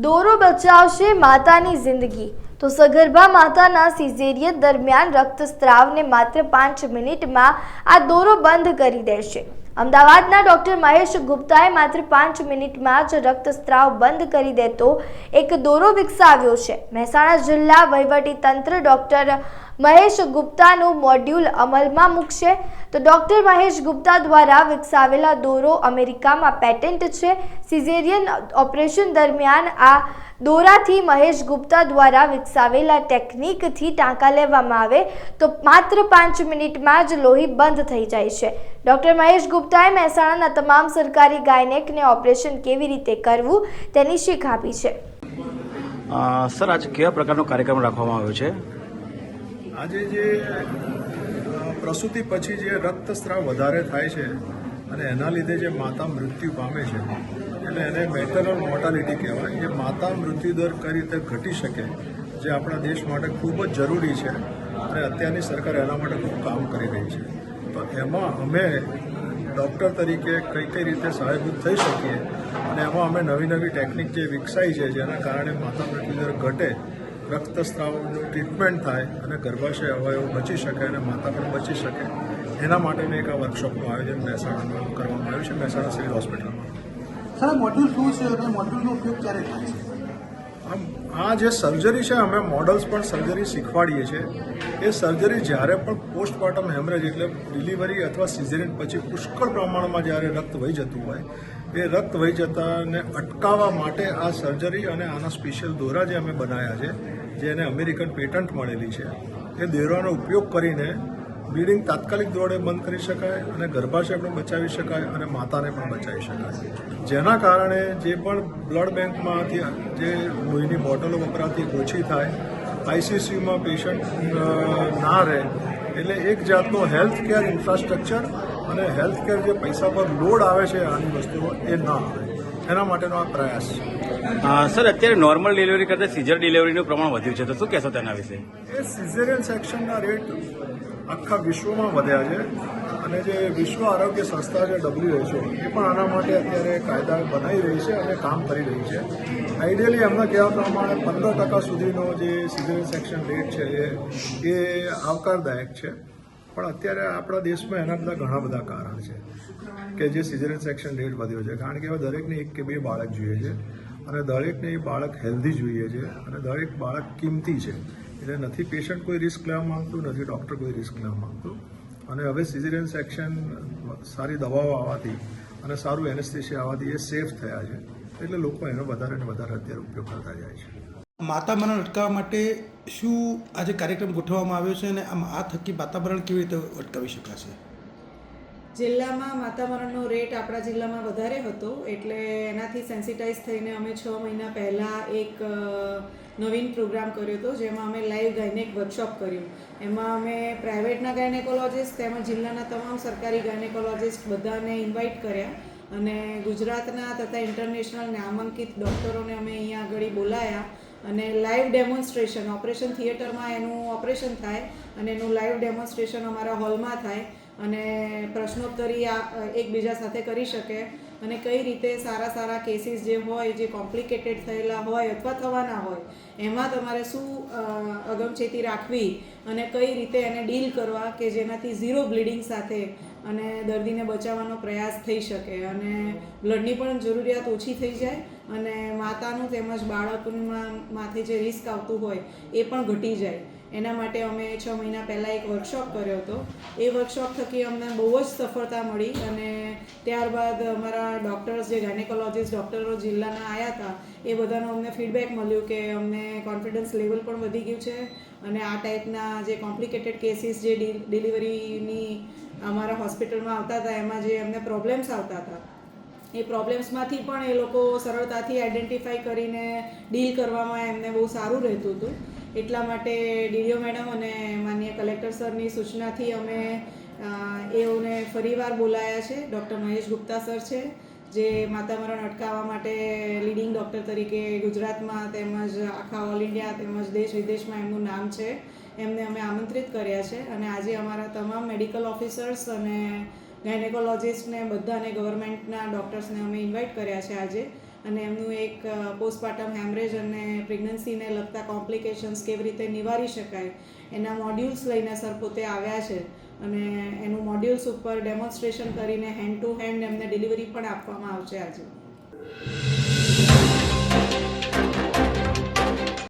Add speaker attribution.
Speaker 1: દોરો બચાવશે માતાની જિંદગી. તો સગર્ભા માતાના સિઝેરિયન દરમિયાન રક્તસ્રાવને માત્ર પાંચ મિનિટમાં આ દોરો બંધ કરી દેશે. અમદાવાદના ડોક્ટર મહેશ ગુપ્તાએ માત્ર પાંચ મિનિટમાં જ રક્તસ્રાવ બંધ કરી દેતો એક દોરો વિકસાવ્યો છે. મહેસાણા જિલ્લા વહીવટી તંત્ર ડોક્ટર મહેશ ગુપ્તાનું મોડ્યુલ અમલમાં મૂકશે. તો ડૉક્ટર મહેશ ગુપ્તા દ્વારા વિકસાવેલા દોરો અમેરિકામાં પેટેન્ટ છે. સિઝેરિયન ઓપરેશન દરમિયાન આ દોરાથી મહેશ ગુપ્તા દ્વારા વિકસાવેલા ટેકનિકથી ટાંકા લેવામાં આવે. તો માત્ર પાંચ મિનિટમાં જ લોહી બંધ થઈ જાય છે. ડૉક્ટર મહેશ ગુપ્તાએ મહેસાણાના તમામ સરકારી ગાયનેકને ઓપરેશન કેવી રીતે કરવું તેની શીખ આપી છે.
Speaker 2: સર, આજે કેવા પ્રકારનો કાર્યક્રમ રાખવામાં આવ્યો છે?
Speaker 3: આજે જે પ્રસૂતિ પછી જે રક્તસ્રાવ વધારે થાય છે અને એના લીધે જે માતા મૃત્યુ પામે છે, એટલે એને મેટરનલ મોર્ટાલિટી કહેવાય. એ માતા મૃત્યુ દર કઈ રીતે ઘટી શકે, જે આપણા દેશ માટે ખૂબ જ જરૂરી છે અને અત્યારની સરકાર એના માટે ખૂબ કામ કરી રહી છે. તો એમાં અમે ડૉક્ટર તરીકે કઈ કઈ રીતે સહાયભૂત થઈ શકીએ અને એમાં અમે નવી નવી ટેકનિક જે વિકસાઈ છે, જેના કારણે માતા મૃત્યુ દર ઘટે રક્તસ્રાવનું ટ્રીટમેન્ટ થાય અને ગર્ભાશય અવયવ બચી શકે અને માતા પણ બચી શકે એના માટેનું એક આ વર્કશોપનું આયોજન મહેસાણામાં કરવામાં આવ્યું છે મહેસાણા સિવિલ હોસ્પિટલમાં.
Speaker 4: સર મોડ્યુલ શું છે અને મોડ્યુલનો ઉપયોગ ક્યારે થાય છે?
Speaker 3: આમ આ જે સર્જરી છે અમે મોડલ્સ પણ સર્જરી શીખવાડીએ છીએ. એ સર્જરી જ્યારે પણ પોસ્ટમોર્ટમ હેમરેજ એટલે ડિલિવરી અથવા સિઝેરિયન પછી પુષ્કળ પ્રમાણમાં જ્યારે રક્ત વહી જતું હોય એ રક્ત વહી જતાને અટકાવવા માટે આ સર્જરી અને આના સ્પેશિયલ દોરા જે અમે બનાવ્યા છે, જે એને અમેરિકન પેટન્ટ મળેલી છે, એ દોરાનો ઉપયોગ કરીને બ્લીડિંગ તાત્કાલિક દોડે બંધ કરી શકાય અને ગર્ભાશય પણ બચાવી શકાય અને માતાને પણ બચાવી શકાય. જેના કારણે જે પણ બ્લડ બેંકમાંથી જે લોહીની બોટલો વપરાતી ઓછી થાય આઈસીસીયુમાં પેશન્ટ ના રહે, એટલે એક જાતનો હેલ્થ કેર ઇન્ફ્રાસ્ટ્રક્ચર અને હેલ્થ કેર જે પૈસા પર લોડ આવે છે આની વસ્તુઓ એ ના આવે. એના માટેનો આ પ્રયાસ છે.
Speaker 2: સર અત્યારે નોર્મલ ડિલિવરી કરતાં સિઝર ડિલિવરીનું પ્રમાણ વધ્યું છે. તો શું કહેશો તેના વિશે?
Speaker 3: એ સિઝેરિયન સેક્શનના રેટ આખા વિશ્વમાં વધ્યા છે. અને જે વિશ્વ આરોગ્ય સંસ્થા છે ડબલ્યુએચઓ એ પણ આના માટે અત્યારે કાયદા બનાવી રહી છે અને કામ કરી રહી છે. આઈડિયલી એમના કહેવા પ્રમાણે પંદર ટકા સુધીનો જે સિઝેરિયન સેક્શન રેટ છે એ એ આવકારદાયક છે. પણ અત્યારે આપણા દેશમાં એના બધા ઘણા બધા કારણ છે કે જે સિઝેરિયન સેક્શન રેટ વધ્યો છે. કારણ કે હવે દરેકને એક કે બે બાળક જોઈએ છે અને દરેકને એ બાળક હેલ્ધી જોઈએ છે અને દરેક બાળક કિંમતી છે. એટલે નથી પેશન્ટ કોઈ રિસ્ક લેવા માંગતું, નથી ડૉક્ટર કોઈ રિસ્ક લેવા માંગતું. અને હવે સિઝેરિયન સેક્શન સારી દવાઓ આવવાથી અને સારું એનેસ્થેશિયા આવવાથી એ સેફ થયા છે. એટલે લોકો એનો વધારે ને વધારે અત્યારે ઉપયોગ કરતા જાય છે.
Speaker 4: માતા મરણ અટકાવવા માટે શું આજે કાર્યક્રમ ગોઠવવામાં આવ્યો છે અને આમ આ થકી વાતાવરણ કેવી રીતે અટકાવી શકાશે?
Speaker 5: જિલ્લામાં માતામરણનો રેટ આપણા જિલ્લામાં વધારે હતો, એટલે એનાથી સેન્સિટાઈઝ થઈને અમે છ મહિના પહેલાં એક નવીન પ્રોગ્રામ કર્યો હતો, જેમાં અમે લાઈવ ગાયનેક વર્કશોપ કર્યું. એમાં અમે પ્રાઇવેટના ગાયનેકોલોજિસ્ટ તેમજ જિલ્લાના તમામ સરકારી ગાયનેકોલોજીસ્ટ બધાને ઇન્વાઇટ કર્યા અને ગુજરાતના તથા ઇન્ટરનેશનલ નામાંકિત ડૉક્ટરોને અમે અહીંયા આગળ બોલાયા અને લાઈવ ડેમોન્સ્ટ્રેશન ઓપરેશન થિયેટરમાં એનું ઓપરેશન થાય અને એનું લાઈવ ડેમોન્સ્ટ્રેશન અમારા હોલમાં થાય અને પ્રશ્નોત્તરી આ એકબીજા સાથે કરી શકે અને કઈ રીતે સારા સારા કેસીસ જે હોય, જે કોમ્પ્લિકેટેડ થયેલા હોય અથવા થવાના હોય, એમાં તમારે શું અગમચેતી રાખવી અને કઈ રીતે એને ડીલ કરવા કે જેનાથી ઝીરો બ્લીડિંગ સાથે અને દર્દીને બચાવવાનો પ્રયાસ થઈ શકે અને બ્લડની પણ જરૂરિયાત ઓછી થઈ જાય અને માતાનું તેમજ બાળકમાં માથે જે રિસ્ક આવતું હોય એ પણ ઘટી જાય. એના માટે અમે છ મહિના પહેલાં એક વર્કશોપ કર્યો હતો. એ વર્કશોપ થકી અમને બહુ જ સફળતા મળી અને ત્યારબાદ અમારા ડૉક્ટર્સ જે ગાયનેકોલોજીસ્ટ ડૉક્ટરો જિલ્લાના આવ્યા હતા, એ બધાનો અમને ફીડબેક મળ્યું કે અમને કોન્ફિડન્સ લેવલ પણ વધી ગયું છે અને આ ટાઈપના જે કોમ્પ્લિકેટેડ કેસીસ જે ડિલિવરીની અમારા હોસ્પિટલમાં આવતા હતા, એમાં જે એમને પ્રોબ્લેમ્સ આવતા હતા, એ પ્રોબ્લેમ્સમાંથી પણ એ લોકો સરળતાથી આઈડેન્ટિફાઈ કરીને ડીલ કરવામાં એમને બહુ સારું રહેતું હતું. એટલા માટે ડીડીઓ મેડમ અને માન્ય કલેક્ટર સરની સૂચનાથી અમે એઓને ફરીવાર બોલાયા છે. ડૉક્ટર મહેશ ગુપ્તા સર છે. જે માતા મરણ અટકાવવા માટે લીડિંગ ડૉક્ટર તરીકે ગુજરાતમાં તેમજ આખા ઓલ ઇન્ડિયા તેમજ દેશ વિદેશમાં એમનું નામ છે. એમને અમે આમંત્રિત કર્યા છે અને આજે અમારા તમામ મેડિકલ ઓફિસર્સ અને ગાયનેકોલોજીસ્ટને બધાને ગવર્મેન્ટના ડૉક્ટર્સને અમે ઇન્વાઇટ કર્યા છે આજે. અને એમનું એક પોસ્ટમાર્ટમ હેમરેજ અને પ્રેગ્નન્સીને લગતા કોમ્પ્લિકેશન્સ કેવી રીતે નિવારી શકાય એના મોડ્યુલ્સ લઈને સર પોતે આવ્યા છે. અને મોડ્યુલ્સ ઉપર ડેમોન્સ્ટ્રેશન કરીને હેન્ડ ટુ હેન્ડ એમને ડિલિવરી પણ આપવામાં આવશે આજે.